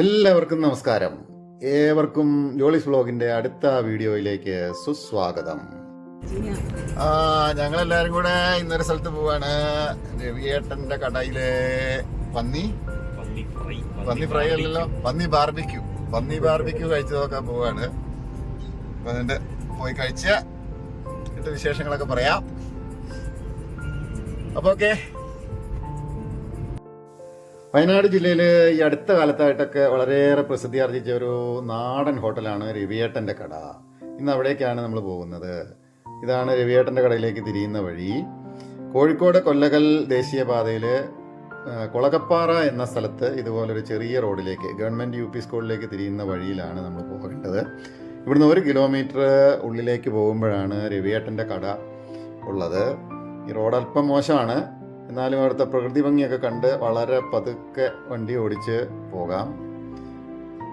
എല്ലാവർക്കും നമസ്കാരം. ഏവർക്കും ജോളിസ് വ്ലോഗിന്റെ അടുത്ത വീഡിയോയിലേക്ക് സുസ്വാഗതം. ആ ഞങ്ങളെല്ലാരും കൂടെ ഇന്നൊരു സ്ഥലത്ത് പോവാണ്. രവിയേട്ടന്റെ കടയിലെ പന്നി. പന്നി ഫ്രൈ അല്ലല്ലോ പന്നി ബാർബിക്യൂ പന്നി ബാർബിക്യൂ കഴിച്ചു നോക്കാൻ പോവാണ്. അപ്പൊ അതുകൊണ്ട് പോയി കഴിച്ച വിശേഷങ്ങളൊക്കെ പറയാം. അപ്പൊ ഓക്കെ. വയനാട് ജില്ലയിൽ ഈ അടുത്ത കാലത്തായിട്ടൊക്കെ വളരെയേറെ പ്രസിദ്ധി ആർജിച്ച ഒരു നാടൻ ഹോട്ടലാണ് രവിയേട്ടന്റെ കട. ഇന്ന് അവിടേക്കാണ് നമ്മൾ പോകുന്നത്. ഇതാണ് രവിയേട്ടന്റെ കടയിലേക്ക് തിരിയുന്ന വഴി. കോഴിക്കോട് കൊല്ലകൽ ദേശീയപാതയിൽ കുളകപ്പാറ എന്ന സ്ഥലത്ത് ഇതുപോലൊരു ചെറിയ റോഡിലേക്ക് ഗവൺമെന്റ് യു പി സ്കൂളിലേക്ക് തിരിയുന്ന വഴിയിലാണ് നമ്മൾ പോകേണ്ടത്. ഇവിടുന്ന് ഒരു കിലോമീറ്റർ ഉള്ളിലേക്ക് പോകുമ്പോഴാണ് രവിയേട്ടന്റെ കട ഉള്ളത്. ഈ റോഡ് അല്പം മോശമാണ്. എന്നാലും അവിടുത്തെ പ്രകൃതി ഭംഗിയൊക്കെ കണ്ട് വളരെ പതുക്കെ വണ്ടി ഓടിച്ച് പോകാം.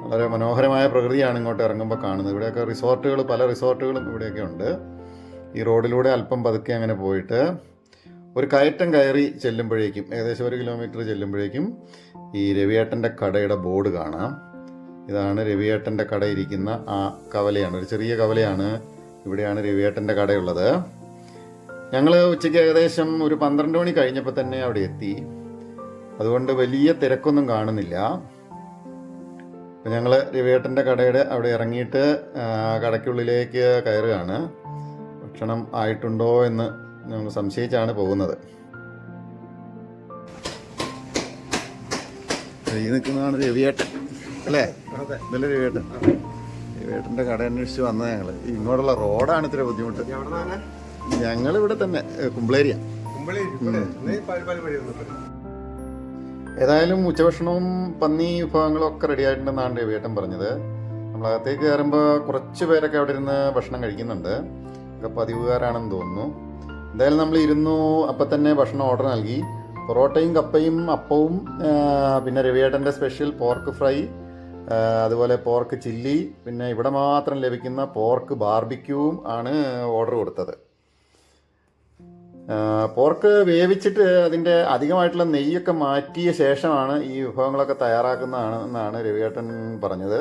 വളരെ മനോഹരമായ പ്രകൃതിയാണ് ഇങ്ങോട്ട് ഇറങ്ങുമ്പോൾ കാണുന്നത്. ഇവിടെയൊക്കെ റിസോർട്ടുകൾ പല റിസോർട്ടുകളും ഇവിടെയൊക്കെ ഉണ്ട്. ഈ റോഡിലൂടെ അല്പം പതുക്കെ അങ്ങനെ പോയിട്ട് ഒരു കയറ്റം കയറി ചെല്ലുമ്പോഴേക്കും ഏകദേശം ഒരു കിലോമീറ്റർ ചെല്ലുമ്പോഴേക്കും ഈ രവിയേട്ടന്റെ കടയുടെ ബോർഡ് കാണാം. ഇതാണ് രവിയേട്ടന്റെ കട ഇരിക്കുന്ന ആ കവലയാണ്. ഒരു ചെറിയ കവലയാണ് ഇവിടെയാണ് രവിയേട്ടന്റെ കടയുള്ളത്. ഞങ്ങൾ ഉച്ചയ്ക്ക് ഏകദേശം ഒരു പന്ത്രണ്ട് മണി കഴിഞ്ഞപ്പോൾ തന്നെ അവിടെ എത്തി. അതുകൊണ്ട് വലിയ തിരക്കൊന്നും കാണുന്നില്ല. അപ്പം ഞങ്ങൾ രവിയേട്ടന്റെ കടയുടെ അവിടെ ഇറങ്ങിയിട്ട് കടയ്ക്കുള്ളിലേക്ക് കയറുകയാണ്. ഭക്ഷണം ആയിട്ടുണ്ടോ എന്ന് ഞങ്ങൾ സംശയിച്ചാണ് പോകുന്നത്. ഈ നിൽക്കുന്നതാണ് രവിയേട്ടൻ അല്ലേ? ഇന്നലെ രവിയേട്ടൻ. രവിയേട്ടന്റെ കട അന്വേഷിച്ച് വന്നത് ഞങ്ങൾ ഇങ്ങോട്ടുള്ള റോഡാണ് ഇത്ര ബുദ്ധിമുട്ട്. ഞങ്ങൾ ഇവിടെ തന്നെ കുമ്പളേരിയ. ഏതായാലും ഉച്ചഭക്ഷണവും പന്നി വിഭവങ്ങളും ഒക്കെ റെഡി ആയിട്ടുണ്ടെന്നാണ് രവിയേട്ടൻ പറഞ്ഞത്. നമ്മളകത്തേക്ക് കയറുമ്പോൾ കുറച്ച് പേരൊക്കെ അവിടെ ഇരുന്ന് ഭക്ഷണം കഴിക്കുന്നുണ്ട്. ഒക്കെ പതിവുകാരാണെന്ന് തോന്നുന്നു. എന്തായാലും നമ്മൾ ഇരുന്നു അപ്പം തന്നെ ഭക്ഷണം ഓർഡർ നൽകി. പൊറോട്ടയും കപ്പയും അപ്പവും പിന്നെ രവിയേട്ടന്റെ സ്പെഷ്യൽ പോർക്ക് ഫ്രൈ അതുപോലെ പോർക്ക് ചില്ലി പിന്നെ ഇവിടെ മാത്രം ലഭിക്കുന്ന പോർക്ക് ബാർബിക്യൂവും ആണ് ഓർഡർ കൊടുത്തത്. പോർക്ക് വേവിച്ചിട്ട് അതിന്റെ അധികമായിട്ടുള്ള നെയ്യൊക്കെ മാറ്റിയ ശേഷമാണ് ഈ വിഭവങ്ങളൊക്കെ തയ്യാറാക്കുന്നതാണ് എന്നാണ് രവിയേട്ടൻ പറഞ്ഞത്.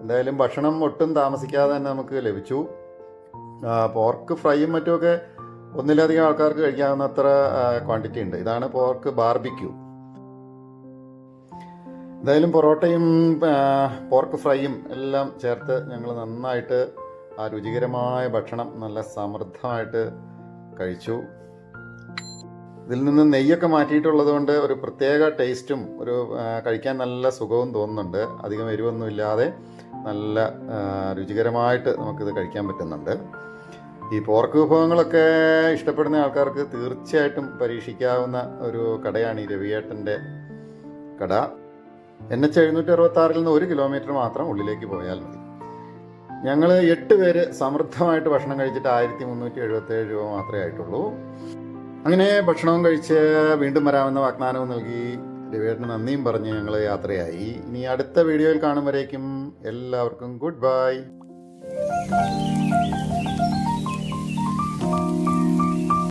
എന്തായാലും ഭക്ഷണം ഒട്ടും താമസിക്കാതെ തന്നെ നമുക്ക് ലഭിച്ചു. പോർക്ക് ഫ്രൈയും മറ്റുമൊക്കെ ഒന്നിലധികം ആൾക്കാർക്ക് കഴിക്കാവുന്ന അത്ര ക്വാണ്ടിറ്റി ഉണ്ട്. ഇതാണ് പോർക്ക് ബാർബിക്യൂ എന്തായാലും പൊറോട്ടയും പോർക്ക് ഫ്രൈയും എല്ലാം ചേർത്ത് ഞങ്ങൾ നന്നായിട്ട് ആ രുചികരമായ ഭക്ഷണം നല്ല സമൃദ്ധമായിട്ട് കഴിച്ചു. ഇതിൽ നിന്ന് നെയ്യൊക്കെ മാറ്റിയിട്ടുള്ളത് കൊണ്ട് ഒരു പ്രത്യേക ടേസ്റ്റും ഒരു കഴിക്കാൻ നല്ല സുഖവും തോന്നുന്നുണ്ട്. അധികം എരിവൊന്നും ഇല്ലാതെ നല്ല രുചികരമായിട്ട് നമുക്കിത് കഴിക്കാൻ പറ്റുന്നുണ്ട്. ഈ പോർക്ക് വിഭവങ്ങളൊക്കെ ഇഷ്ടപ്പെടുന്ന ആൾക്കാർക്ക് തീർച്ചയായിട്ടും പരീക്ഷിക്കാവുന്ന ഒരു കടയാണ് ഈ രവിയേട്ടന്റെ കട. എൻ എച്ച് എഴുന്നൂറ്റി അറുപത്തി ആറിൽ നിന്ന് ഒരു കിലോമീറ്റർ മാത്രം ഉള്ളിലേക്ക് പോയാൽ മതി. ഞങ്ങൾ എട്ട് പേര് സമൃദ്ധമായിട്ട് ഭക്ഷണം കഴിച്ചിട്ട് ആയിരത്തി മുന്നൂറ്റി എഴുപത്തി ഏഴ് രൂപ മാത്രമേ ആയിട്ടുള്ളൂ. അങ്ങനെ ഭക്ഷണവും കഴിച്ച് വീണ്ടും വരാമെന്ന വാഗ്ദാനവും നൽകി രവിയേട്ടന് നന്ദിയും പറഞ്ഞ് ഞങ്ങൾ യാത്രയായി. ഇനി അടുത്ത വീഡിയോയിൽ കാണുമ്പോഴേക്കും എല്ലാവർക്കും ഗുഡ് ബൈ.